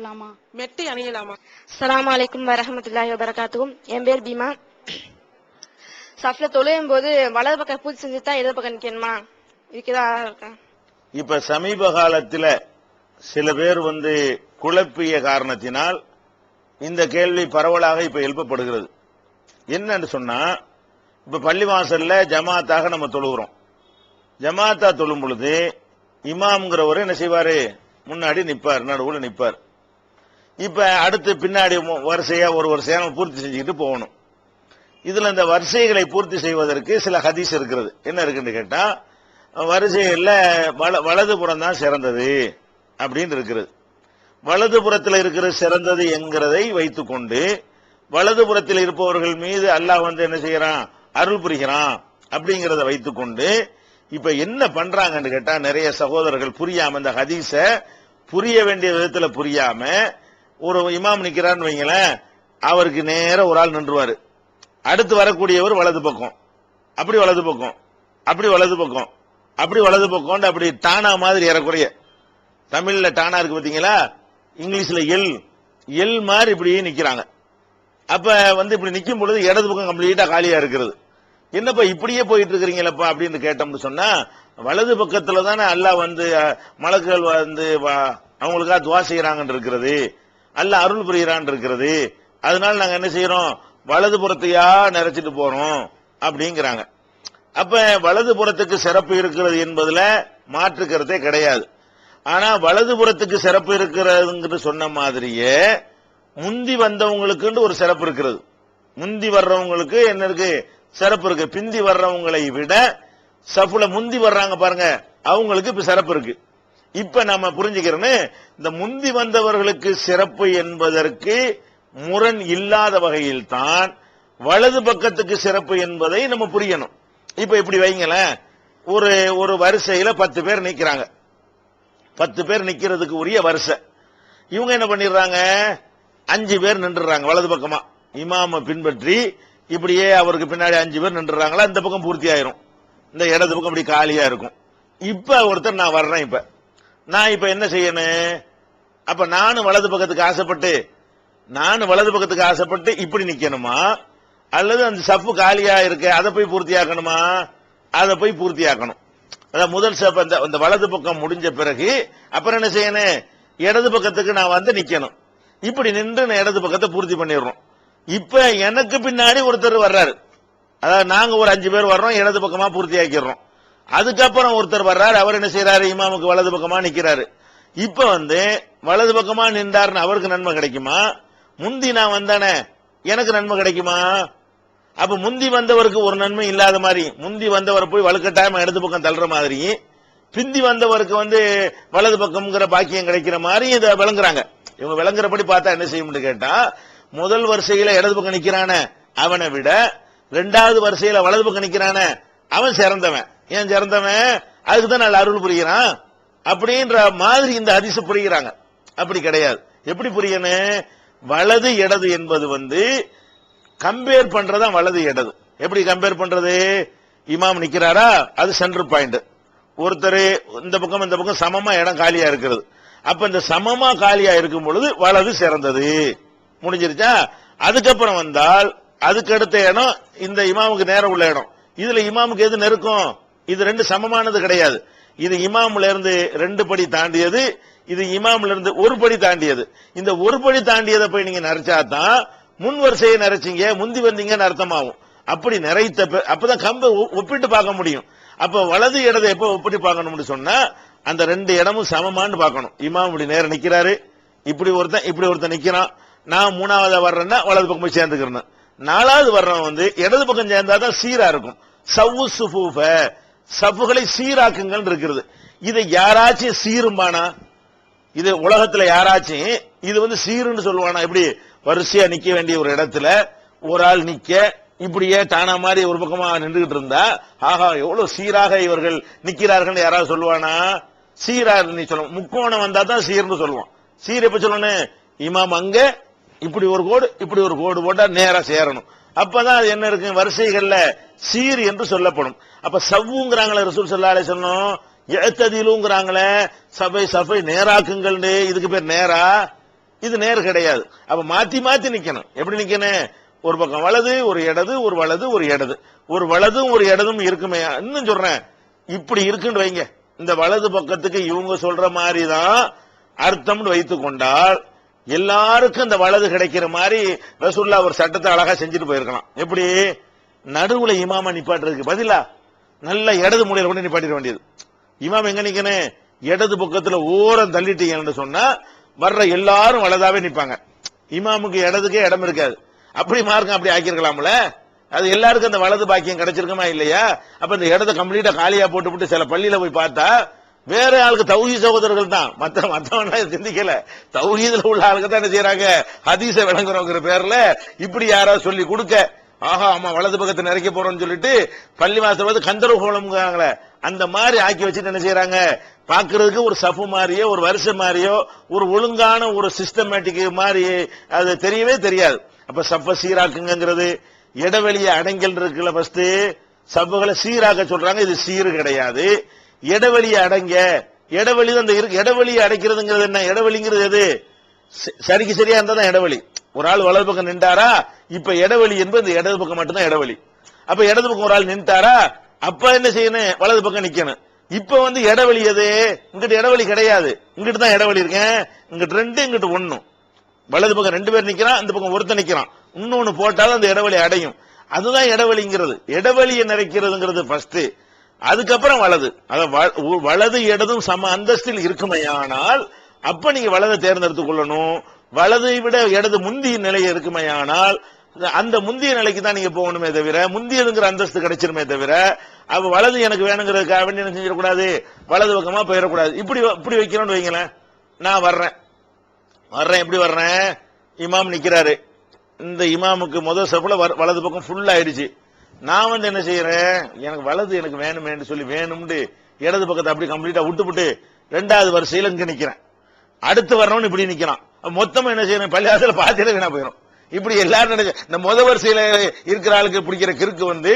போட்டுக்கலாமா மெட்டி அணியலாமா? அஸ்ஸலாமு அலைக்கும் வரஹமத்துல்லாஹி வபரகாத்துக்கும் என் பேர் பீமா. சஃப்ல தொழுயும் போது வலது பக்கம் பூஜை செஞ்சு தான் இடது பக்கம் நிக்கணுமா? இதுக்குதான் இருக்கேன் இப்ப சமீப காலத்துல சில பேர் வந்து குழப்பிய காரணத்தினால் இந்த கேள்வி பரவலாக இப்ப எழுப்பப்படுகிறது. என்னன்னு சொன்னா இப்ப பள்ளிவாசல்ல ஜமாத்தாக நம்ம தொழுகிறோம். ஜமாத்தா தொழும் பொழுது இமாம்ங்கிறவர் என்ன செய்வாரு? முன்னாடி நிப்பார் நடுவுல நிப்பார். இப்ப அடுத்து பின்னாடி வரிசையா ஒரு வரிசையா நம்ம பூர்த்தி செஞ்சுக்கிட்டு போகணும். இதுல இந்த வரிசைகளை பூர்த்தி செய்வதற்கு சில ஹதீஸ் இருக்கிறது. என்ன இருக்குன்னு கேட்டா வரிசைகள்ல வல- வலதுபுறம் தான் சிறந்தது அப்படின்னு இருக்கிறது வலதுபுறத்தில் இருக்கிற சிறந்தது என்கிறதை வைத்துக்கொண்டு வலதுபுறத்தில் இருப்பவர்கள் மீது அல்லாஹ் வந்து என்ன செய்யறான்? அருள் புரிகிறான் அப்படிங்கிறத வைத்துக்கொண்டு இப்ப என்ன பண்றாங்கன்னு கேட்டா நிறைய சகோதரர்கள் புரியாம இந்த ஹதீஸ புரிய வேண்டிய விதத்துல புரியாம ஒரு இமாம் நிற்கிறான்னு வைங்களேன் அவருக்கு நேர ஒரு ஆள் நின்றுவாரு. அடுத்து வரக்கூடியவர் வலது பக்கம். அப்படி வலது பக்கம். அப்படி வலது பக்கம். அப்படி வலது பக்கம் அப்படி டானா மாதிரி ஏறக்குறைய. தமிழ்ல டானா இருக்கு பாத்தீங்களா? இங்கிலீஷ்ல எல். எல் மாதிரி இப்படி நிக்கிறாங்க. அப்ப வந்து இப்படி நிற்கும் பொழுது இடது பக்கம் கம்ப்ளீட்டா காலியா இருக்கிறது. என்னப்பா இப்படியே போயிட்டு இருக்கிறீங்களப்பா அப்படின்னு கேட்டோம்னு சொன்னா வலது பக்கத்துல தானே அல்லாஹ் வந்து அஹ், மலக்குகள் வந்து அவங்களுக்காக துவா செய்யறாங்கன்னு இருக்கிறது. அல்ல அருள் புரிகிறான் இருக்கிறது. அதனால நாங்க என்ன செய்யறோம்? வலது புறத்தையா நிறைச்சிட்டு போறோம் அப்படிங்கிறாங்க. அப்ப வலது புறத்துக்கு சிறப்பு இருக்கிறது என்பதுல மாற்று கருத்தே கிடையாது. ஆனா வலது புறத்துக்கு சிறப்பு இருக்கிறதுங்கிற சொன்ன மாதிரியே முந்தி வந்தவங்களுக்குன்னு ஒரு சிறப்பு இருக்கிறது. முந்தி வர்றவங்களுக்கு என்ன இருக்கு? சிறப்பு இருக்கு. பிந்தி வர்றவங்களை விட சஃபுல முந்தி வர்றாங்க பாருங்க. அவங்களுக்கு இப்ப சிறப்பு இருக்கு. இப்ப நம்ம புரிஞ்சுக்கிறோன்னு இந்த முந்தி வந்தவர்களுக்கு சிறப்பு என்பதற்கு முரண் இல்லாத வகையில் தான் வலது பக்கத்துக்கு சிறப்பு என்பதை நம்ம புரியணும். இப்ப இப்படி வைங்களேன் ஒரு ஒரு வரிசையில பத்து பேர் நிக்கிறாங்க. பத்து பேர் நிக்கிறதுக்கு உரிய வரிசை. இவங்க என்ன பண்ணிடுறாங்க? அஞ்சு பேர் நின்றுறாங்க வலது பக்கமா. இமாம பின்பற்றி இப்படியே அவருக்கு பின்னாடி அஞ்சு பேர் நின்றுறாங்களா? இந்த பக்கம் பூர்த்தி ஆயிரும். இந்த இடது பக்கம் இப்படி காலியா இருக்கும். இப்ப ஒருத்தர் நான் வர்றேன் இப்ப. நான் இப்ப என்ன செய்யணும்? அப்ப நானும் வலது பக்கத்துக்கு ஆசைப்பட்டு நானும் வலது பக்கத்துக்கு ஆசைப்பட்டு இப்படி நிக்கணுமா? அல்லது அந்த சப்பு காலியா இருக்கு அதை போய் பூர்த்தியாக்கணுமா? அதை போய் பூர்த்தியாக்கணும். அதான் முதல் ஸ்டெப் அந்த அந்த வலது பக்கம் முடிஞ்ச பிறகு அப்புறம் என்ன செய்யணும்? இடது பக்கத்துக்கு நான் வந்து நிக்கணும். இப்படி நின்று நான் இடது பக்கத்தை பூர்த்தி பண்ணிடுறோம். இப்ப எனக்கு பின்னாடி ஒருத்தர் வர்றாரு. அதாவது நாங்க ஒரு அஞ்சு பேர் வர்றோம் இடது பக்கமா பூர்த்தி ஆக்கிடுறோம் அதுக்கப்புறம் ஒருத்தர் வர்றாரு அவர் என்ன செய்யறாரு இமாமுக்கு வலது பக்கமா நிக்கிறாரு. இப்ப வந்து வலது பக்கமா நின்றாருன்னு அவருக்கு நன்மை கிடைக்குமா? முந்தி நான் வந்தானே எனக்கு நன்மை கிடைக்குமா? அப்ப முந்தி வந்தவருக்கு ஒரு நன்மை இல்லாத மாதிரி முந்தி வந்தவரை போய் வலுக்கட்டாயமா இடது பக்கம் தள்ளுற மாதிரி பிந்தி வந்தவருக்கு வந்து வலது பக்கம்ங்கிற பாக்கியம் கிடைக்கிற மாதிரி இதை விளங்குறாங்க. இவங்க விளங்குறபடி பார்த்தா என்ன செய்யும்னு கேட்டா முதல் வரிசையில இடது பக்கம் நிக்கிறான அவனை விட ரெண்டாவது வரிசையில வலது பக்கம் நிக்கிறான அவன் சிறந்தவன். ஏன் சிறந்தவன் அதுக்கு தான் நல்ல அருள் புரிகிறான். அப்படின்ற மாதிரி இந்த ஹதீஸ் புரிகிறாங்க. அப்படி கிடையாது. எப்படி புரியணும் வலது இடது என்பது வந்து கம்பேர் பண்றதா வலது இடது. எப்படி கம்பேர் பண்றது? இமாம் நிக்கிறாரா? அது சென்டர் பாயிண்ட் ஒருத்தர் இந்த பக்கம் இந்த பக்கம் சமமா இடம் காலியா இருக்கிறது. அப்ப இந்த சமமா காலியா இருக்கும் பொழுது வலது சிறந்தது. முடிஞ்சிருச்சா? அதுக்கப்புறம் வந்தால் அதுக்கு அடுத்த இடம் இந்த இமாமுக்கு நேரம் உள்ள இடம். இதுல இமாமுக்கு எது நெருக்கம்? இது ரெண்டு சமமானது கிடையாது. இது இமாம்ல இருந்து ரெண்டு படி தாண்டியது இது இமாம்ல இருந்து ஒரு படி தாண்டியது. இந்த ஒரு படி தாண்டியதை போய் நீங்க நிறைச்சா தான் முன் வரிசையை நிறைச்சீங்க முந்தி வந்தீங்கன்னு அர்த்தமாகும். அப்படி நிறைத்த அப்பதான் கம்பை ஒப்பிட்டு பார்க்க முடியும். அப்ப வலது இடத்தை எப்ப ஒப்பிட்டு பார்க்கணும்னு சொன்னா அந்த ரெண்டு இடமும் சமமானு பார்க்கணும். இமாம் இப்படி நேரம் நிக்கிறாரு. இப்படி ஒருத்தன் இப்படி ஒருத்தன் நிக்கிறான். நான் மூணாவது வர்றேன்னா வலது பக்கம் போய் சேர்ந்துக்கிறேன் நாலாவது வர்றவன் வந்து இடது பக்கம் சேர்ந்தாதான் சீரா இருக்கும். சவ்வு சுஃபூஃப. சஃபுகளை சீராக்குங்கள் இருக்கிறது. இதை யாராச்சும் சீரும்பானா? இது உலகத்துல யாராச்சும் இது வந்து சீருன்னு சொல்லுவானா? எப்படி வரிசையா நிக்க வேண்டிய ஒரு இடத்துல ஒரு ஆள் நிக்க இப்படியே தானா மாதிரி ஒரு பக்கமா நின்றுகிட்டு இருந்தா ஆஹா எவ்வளவு சீராக இவர்கள் நிக்கிறார்கள் யாராவது சொல்லுவானா? சீரா நீ சொல்லுவோம் முக்கோணம் வந்தா தான் சீர்னு சொல்லுவோம் சீர் எப்ப சொல்லணும்? இமாம் அங்க இப்படி ஒரு கோடு இப்படி ஒரு கோடு போட்டா நேரா சேரணும். அப்பதான் அது என்ன இருக்கு? வரிசைகள்ல சீர் என்று சொல்லப்படும். அப்ப சவ்வுங்கிறாங்களே ரசூல் சல்லாலே சொன்னோம் வஸல்லம். எழுத்ததிலுங்கிறாங்களே சபை சபை நேராக்குங்கள் இதுக்கு பேர் நேரா? இது நேர் கிடையாது. அப்ப மாத்தி மாத்தி நிக்கணும். எப்படி நிக்கணும்? ஒரு பக்கம் வலது ஒரு இடது ஒரு வலது ஒரு இடது. ஒரு வலதும் ஒரு இடதும் இருக்குமே. இன்னும் சொல்றேன். இப்படி இருக்குன்னு வைங்க. இந்த வலது பக்கத்துக்கு இவங்க சொல்ற மாதிரி தான் அர்த்தம்னு வைத்துக் கொண்டால் எல்லாருக்கும் இந்த வலது கிடைக்கிற மாதிரி ரசூல்லா ஒரு சட்டத்தை அழகா செஞ்சுட்டு போயிருக்கலாம். எப்படி? நடுவுல இமாமா நிப்பாட்டுறதுக்கு பதிலா நல்ல இடது மூலையில கொண்டு நிப்பாட்டிட வேண்டியது. இமாம் எங்க நிக்கணும் இடது பக்கத்துல ஓரம் தள்ளிட்டீங்கன்னு சொன்னா வர்ற எல்லாரும் வலதாவே நிப்பாங்க. இமாமுக்கு இடதுக்கே இடம் இருக்காது. அப்படி மார்க்கம் அப்படி ஆக்கியிருக்கலாம்ல? அது எல்லாருக்கும் அந்த வலது பாக்கியம் கிடைச்சிருக்குமா இல்லையா? அப்ப இந்த இடத்த கம்ப்ளீட்டா காலியா போட்டு விட்டு சில பள்ளியில போய் பார்த்தா வேற ஆளுக்கு தௌஹி சகோதரர்கள் தான். மத்த மத்தவன சிந்திக்கல. தௌஹீதுல உள்ள ஆளுக்கு தான் என்ன செய்யறாங்க ஹதீச விளங்குறவங்கிற பேர்ல இப்படி யாராவது சொல்லி கொடுக்க. ஆஹா ஆமா வலது பக்கத்தை நிறைக்க போறோம்னு சொல்லிட்டு பள்ளி வாசல் வந்து கந்தர்வ கோலம்ங்கிறாங்களே. அந்த மாதிரி ஆக்கி வச்சுட்டு என்ன செய்யறாங்க பாக்குறதுக்கு ஒரு சஃபு மாதிரியோ ஒரு வருஷம் மாதிரியோ ஒரு ஒழுங்கான ஒரு சிஸ்டமேட்டிக் மாதிரி அது தெரியவே தெரியாது. அப்ப சஃப சீராக்குங்கிறது இடைவெளியை அடங்கல் இருக்குல்ல ஃபர்ஸ்ட் சப்புகளை சீராக்க சொல்றாங்க இது சீரு கிடையாது. இடைவெளியை அடைங்க. இடைவெளி தான் இந்த இடைவெளியை அடைக்கிறதுங்கிறது என்ன? இடைவெளிங்கிறது எது? ச- சரிக்கு சரியா இருந்தா தான் இடைவெளி. ஒரு ஆள் வலது பக்கம் நின்றாரா? இப்ப இடைவெளி என்பது இந்த இடது பக்கம் மட்டும்தான் இடைவெளி. அப்ப இடது பக்கம் ஒரு ஆள் நின்றாரா அப்ப என்ன செய்யணும்? வலது பக்கம் நிக்கணும். இப்ப வந்து இடைவெளி எது? இங்கிட்டு இடைவெளி கிடையாது. இங்கிட்டு தான் இடைவெளி இருக்கேன் இங்கிட்டு ரெண்டு இங்கிட்டு ஒண்ணும் வலது பக்கம் ரெண்டு பேர் நிக்கிறான் இந்த பக்கம் ஒருத்தன் நிக்கிறான். இன்னொன்னு போட்டாலும் அந்த இடைவெளி அடையும். அதுதான் இடைவெளிங்கிறது. இடைவெளியை நிறைக்கிறதுங்கிறது ஃபர்ஸ்ட் அதுக்கப்புறம் வலது. அதான் வ- உ- வலது இடதும் சம அந்தஸ்தில் இருக்குமையானால் அப்ப நீங்க வலதை தேர்ந்தெடுத்துக் கொள்ளணும். வலதை விட இடது முந்திய நிலை இருக்குமையானால் அந்த முந்திய நிலைக்கு தான் நீங்க போகணுமே தவிர முந்தியதுங்கிற அந்தஸ்து கிடைச்சிருமே தவிர அவ வலது எனக்கு வேணுங்கிறதுக்காக வேண்டி என்ன செஞ்சிடக்கூடாது? வலது பக்கமா போயிடக்கூடாது. இப்படி இப்படி வைக்கிறோம்னு வைங்களேன். நான் வர்றேன். வர்றேன். எப்படி வர்றேன்? இமாம் நிக்கிறாரு. இந்த இமாமுக்கு முதல் சப்புல வலது பக்கம் ஃபுல் ஆயிடுச்சு. நான் வந்து என்ன செய்யறேன்? எனக்கு வலது எனக்கு வேணுமேன்னு சொல்லி வேணும்னு இடது பக்கத்தை அப்படி கம்ப்ளீட்டா விட்டுப்புட்டு ரெண்டாவது வரிசையில இங்க நிக்கிறேன். அடுத்து வரணும்னு இப்படி நிக்கிறான். மொத்தமா என்ன செய்யறேன்? பள்ளியாசல பாத்தியில வீணா போயிடும் இப்படி எல்லாரும் நினைச்சு இந்த முத வரிசையில இருக்கிற ஆளுக்கு பிடிக்கிற கிறுக்கு வந்து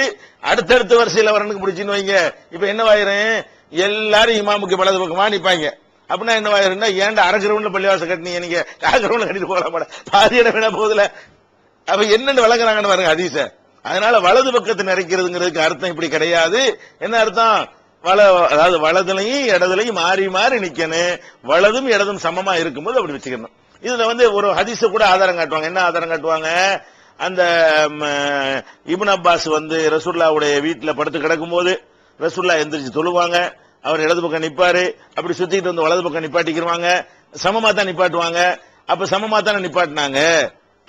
அடுத்தடுத்த வரிசையில வரனுக்கு பிடிச்சின்னு வைங்க. இப்ப என்னவாயிரும் எல்லாரும் இமாமுக்கு வலது பக்கமா நிப்பாங்க. அப்படின்னா என்னவாயிருந்தா ஏன்டா அரை கிரவுண்ட்ல பள்ளிவாசல் கட்டினீங்க நீங்க? கால் கிரவுண்ட்ல கட்டிட்டு போகலாம் மாட பாதி இடம் வேணா போகுதுல. அப்ப என்னன்னு வழங்குறாங்கன்னு பாருங்க ஹதீஸ. அதனால வலது பக்கத்தை நிறைக்கிறதுங்கிறதுக்கு அர்த்தம் இப்படி கிடையாது. என்ன அர்த்தம்? வல அதாவது வலதுலையும் இடதுலையும் மாறி மாறி நிக்கணும். வலதும் இடதும் சமமா இருக்கும்போது அப்படி வச்சுக்கணும். இதுல வந்து ஒரு ஹதீஸ கூட ஆதாரம் காட்டுவாங்க. என்ன ஆதாரம் காட்டுவாங்க? அந்த இபுன் அப்பாஸ் வந்து ரசூல்லாவுடைய வீட்டில் படுத்து கிடக்கும்போது ரசூல்லா எந்திரிச்சு தொழுவாங்க. அவர் இடது பக்கம் நிப்பாரு. அப்படி சுத்திட்டு வந்து வலது பக்கம் நிப்பாட்டிக்கிருவாங்க. சமமா தான் நிப்பாட்டுவாங்க. அப்ப சமமா தானே நிப்பாட்டினாங்க?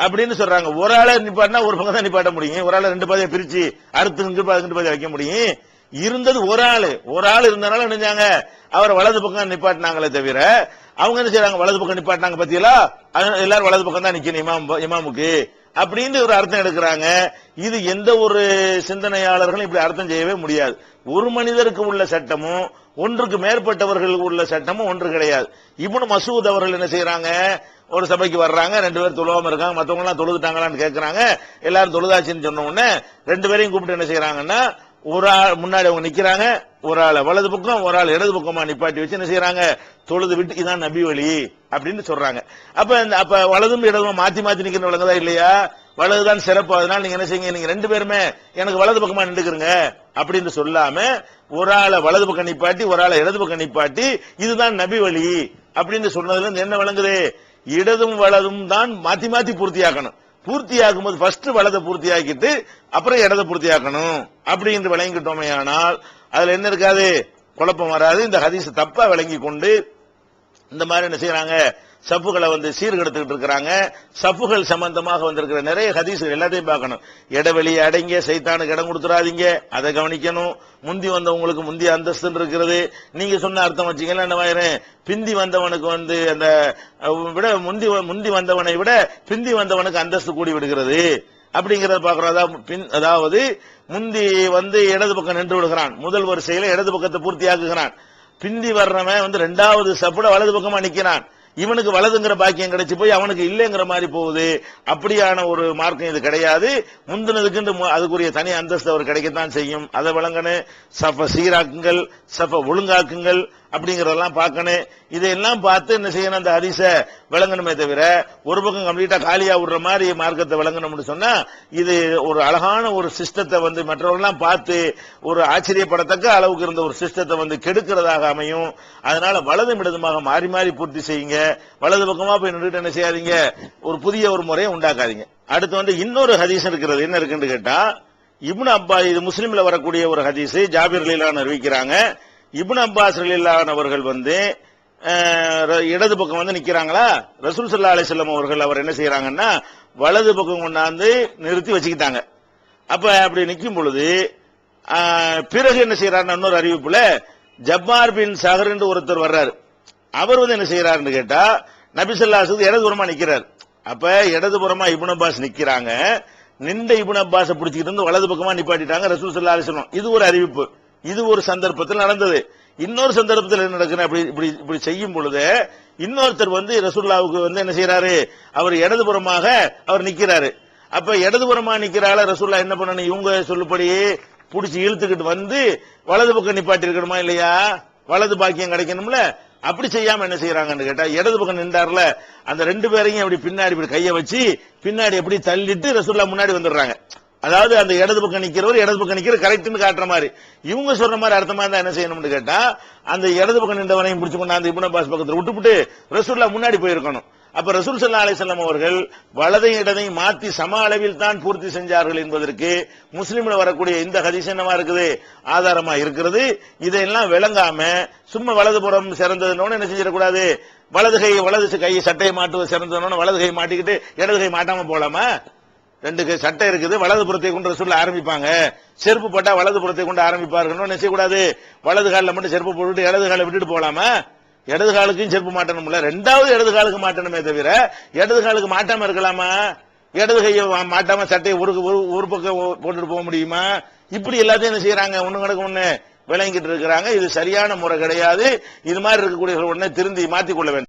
அப்படின்னு சொல்றாங்க. ஒரு ஆளை நிப்பாட்டினா ஒரு பக்கம் தான் நிப்பாட்ட முடியும். ஒரு ஆளை ரெண்டு பாதையை பிரிச்சு அறுத்து இங்கிட்டு பாதை ரெண்டு பாதையை வைக்க முடியும். இருந்தது ஒரு ஆள். ஒரு ஆள் இருந்தனால நினைஞ்சாங்க அவர் வலது பக்கம் நிப்பாட்டினாங்களே தவிர அவங்க என்ன செய்யறாங்க வலது பக்கம் நிப்பாட்டினாங்க பத்தியலா எல்லாரும் வலது பக்கம் தான் நிக்கணும் இமாம் இமாமுக்கு. அப்படின்னு ஒரு அர்த்தம் எடுக்கிறாங்க. இது எந்த ஒரு சிந்தனையாளர்களும் இப்படி அர்த்தம் செய்யவே முடியாது. ஒரு மனிதருக்கு உள்ள சட்டமும் ஒன்றுக்கு மேற்பட்டவர்களுக்கு உள்ள சட்டமும் ஒன்று கிடையாது. இப்னு மசூத் அவர்கள் என்ன செய்யறாங்க ஒரு சபைக்கு வர்றாங்க ரெண்டு பேர் தொழுவாம இருக்காங்க மத்தவங்க எல்லாம் தொழுதுட்டாங்களான்னு கேட்கறாங்க எல்லாரும் தொழுதாச்சுன்னு சொன்ன உடனே ரெண்டு பேரையும் கூப்பிட்டு என்ன செய்யறாங்கன்னா ஒரு ஆள் முன்னாடி அவங்க நிக்கிறாங்க ஒரு ஆள் வலது பக்கம் ஒரு ஆள் இடது பக்கமா நிப்பாட்டி வச்சு என்ன செய்யறாங்க தொழுது விட்டு இதான் நபி வழி அப்படின்னு சொல்றாங்க. அப்ப இந்த- அப்ப வலதும் இடதும் மாத்தி மாத்தி நிக்கிற விளங்குதா இல்லையா? வலதுதான் சிறப்பு அதனால நீங்க என்ன செய்யுங்க நீங்க ரெண்டு பேருமே எனக்கு வலது பக்கமா நின்றுக்கிறங்க அப்படின்னு சொல்லாம ஒரு ஆளை வலது பக்கம் நிப்பாட்டி ஒரு ஆளை இடது பக்கம் நிப்பாட்டி இதுதான் நபி வழி அப்படின்னு சொன்னதுல இருந்து என்ன விளங்குது? இடதும் வலதும் தான் மாத்தி மாத்தி பூர்த்தியாக்கணும். பூர்த்தியாக்கும் போது ஃபர்ஸ்ட் வலதை பூர்த்தியாக்கிட்டு அப்புறம் இடதை பூர்த்தியாக்கணும். அப்படி விளங்கிட்டோமே ஆனால் அதுல என்ன இருக்காது? குழப்பம் வராது. இந்த ஹதீஸ் தப்பா விளங்கி கொண்டு இந்த மாதிரி என்ன செய்யறாங்க? சப்புகளை வந்து சீர்கெடுத்துக்கிட்டு இருக்கிறாங்க. சப்புகள் சம்பந்தமாக வந்திருக்கிற நிறைய ஹதீசுகள் எல்லாத்தையும் பார்க்கணும். இடைவெளியை அடைங்க சைத்தானுக்கு இடம் கொடுத்துறாதீங்க அதை கவனிக்கணும். முந்தி வந்தவங்களுக்கு முந்தி அந்தஸ்து இருக்கிறது. நீங்க சொன்ன அர்த்தம் வச்சீங்கன்னா என்ன பிந்தி வந்தவனுக்கு வந்து அந்த விட முந்தி வ- முந்தி வந்தவனை விட பிந்தி வந்தவனுக்கு அந்தஸ்து கூடி விடுகிறது. அப்படிங்கறத பாக்குறோம் அதாவது பின்- அதாவது முந்தி வந்து இடது பக்கம் நின்று விடுகிறான். முதல் வரிசையில இடது பக்கத்தை பூர்த்தி ஆக்குகிறான் பிந்தி வர்றவன் வந்து ரெண்டாவது சப்புட வலது பக்கமா நிக்கிறான். இவனுக்கு வலதுங்கிற பாக்கியம் கிடைச்சு போய் அவனுக்கு இல்லைங்கிற மாதிரி போகுது. அப்படியான ஒரு மார்க்கம் இது கிடையாது. முந்தினதுக்கு அதுக்குரிய தனி அந்தஸ்து அவர் கிடைக்கத்தான் செய்யும். அதை வழங்கணும் சஃப சீராக்குங்கள் சஃப ஒழுங்காக்குங்கள். அப்படிங்கறதெல்லாம் பார்க்கணும். இதையெல்லாம் பார்த்து என்ன செய்யணும்? அந்த ஹதீஸ விளங்கணுமே தவிர ஒரு பக்கம் கம்ப்ளீட்டா காலியா விடுற மாதிரி மார்க்கத்தை விளங்கணும்னு சொன்னா இது ஒரு அழகான ஒரு சிஸ்டத்தை வந்து மற்றவர்கள்லாம் பார்த்து ஒரு ஆச்சரியப்படத்தக்க அளவுக்கு இருந்த ஒரு சிஸ்டத்தை வந்து கெடுக்கிறதாக அமையும். அதனால வலது மிடதுமாக மாறி மாறி பூர்த்தி செய்யுங்க. வலது பக்கமா போய் நின்றுட்டு என்ன செய்யாதீங்க? ஒரு புதிய ஒரு முறையை உண்டாக்காதீங்க. அடுத்து வந்து இன்னொரு ஹதீஸ் இருக்கிறது. என்ன இருக்குன்னு கேட்டா இப்னு அப்பா இது முஸ்லீம்ல வரக்கூடிய ஒரு ஹதீஸ் ஜாபிர் லீலான்னு அறிவிக்கிறாங்க இபுன் அப்பாஸ் ரலியல்லாஹு அவர்கள் வந்து ர- இடது பக்கம் வந்து நிக்கிறாங்களா? ரசூல் சல்லா அலிஸ்லாம் அவர்கள் அவர் என்ன செய்யறாங்கன்னா வலது பக்கம் கொண்டாந்து நிறுத்தி வச்சுக்கிட்டாங்க. அப்ப அப்படி நிற்கும் பொழுது பிறகு என்ன செய்யறாருன்னு இன்னொரு அறிவிப்புல ஜப்பார் பின் சஹர் என்று ஒருத்தர் வர்றாரு. அவர் வந்து என்ன செய்யறாருன்னு கேட்டா நபிசல்லாசுக்கு இடதுபுறமா நிக்கிறார். அப்ப இடதுபுறமா இபுன் அப்பாஸ் நிக்கிறாங்க. நின்ற இபுன் அப்பாஸ பிடிச்சிக்கிட்டு வந்து வலது பக்கமா நிப்பாட்டிட்டாங்க ரசூல் சல்லா அலைஹி இது ஒரு அறிவிப்பு. இது ஒரு சந்தர்ப்பத்தில் நடந்தது. இன்னொரு சந்தர்ப்பத்தில் என்ன நடக்குது? அப்படி இப்படி இப்படி செய்யும் பொழுது இன்னொருத்தர் வந்து ரசூல்லாவுக்கு வந்து என்ன செய்யறாரு அவர் இடதுபுறமாக அவர் நிக்கிறாரு. அப்ப இடதுபுறமா நிக்கிறால ரசூல்லா என்ன பண்ணணும்? இவங்க சொல்லுபடி புடிச்சு இழுத்துக்கிட்டு வந்து வலது பக்கம் நிப்பாட்டி இருக்கணுமா இல்லையா? வலது பாக்கியம் கிடைக்கணும்ல? அப்படி செய்யாம என்ன செய்யறாங்கன்னு கேட்டா இடது பக்கம் நின்றார்ல அந்த ரெண்டு பேரையும் அப்படி பின்னாடி இப்படி கையை வச்சு பின்னாடி எப்படி தள்ளிட்டு ரசூல்லா முன்னாடி வந்துடுறாங்க. அதாவது அந்த இடது பக்கம் நிக்கிறவர் இடது பக்கம் நிக்கிற கரெக்ட்னு காட்டுற மாதிரி. இவங்க சொல்ற மாதிரி அர்த்தமா இருந்தா என்ன செய்யணும்னு கேட்டா அந்த இடது பக்கம் நின்றவனையும் பிடிச்சு கொண்டு அந்த இப்னு அப்பாஸ் பக்கத்தில் விட்டுப்புட்டு ரசூல்லா முன்னாடி போயிருக்கணும். அப்ப ரசூல் சல்லா அலிசல்லாம் அவர்கள் வலதையும் இடதையும் மாத்தி சம அளவில் தான் பூர்த்தி செஞ்சார்கள் என்பதற்கு முஸ்லீம்ல வரக்கூடிய இந்த ஹதீஸ் என்னவா இருக்குது? ஆதாரமா இருக்கிறது. இதையெல்லாம் விளங்காம சும்மா வலது புறம் சிறந்ததுன்னு என்ன செஞ்சிடக்கூடாது? வலது கை வலது கையை சட்டையை மாட்டுவது சிறந்ததுன்னு வலது கை மாட்டிக்கிட்டு இடது கை மாட்டாம போலாமா? ரெண்டு சட்டை இருக்குது வலது புறத்தை கொண்டு சொல்ல ஆரம்பிப்பாங்க. செருப்பு போட்டா வலது புறத்தை கொண்டு ஆரம்பிப்பார்கள். என்ன செய்யக்கூடாது வலது காலில் மட்டும் செருப்பு போட்டுட்டு இடது காலை விட்டுட்டு போலாமா இடது காலுக்கும் செருப்பு மாட்டணும்ல. ரெண்டாவது இடது காலுக்கு மாட்டணுமே தவிர இடது காலுக்கு மாட்டாம இருக்கலாமா? இடது கையை மாட்டாம சட்டையை ஒரு ஒரு- பக்கம் போட்டுட்டு போக முடியுமா? இப்படி எல்லாத்தையும் என்ன செய்யறாங்க? ஒண்ணு கணக்கு ஒண்ணு விளங்கிட்டு இருக்கிறாங்க. இது சரியான முறை கிடையாது. இது மாதிரி இருக்கக்கூடிய உடனே திருந்தி மாத்திக் கொள்ள வேண்டும்.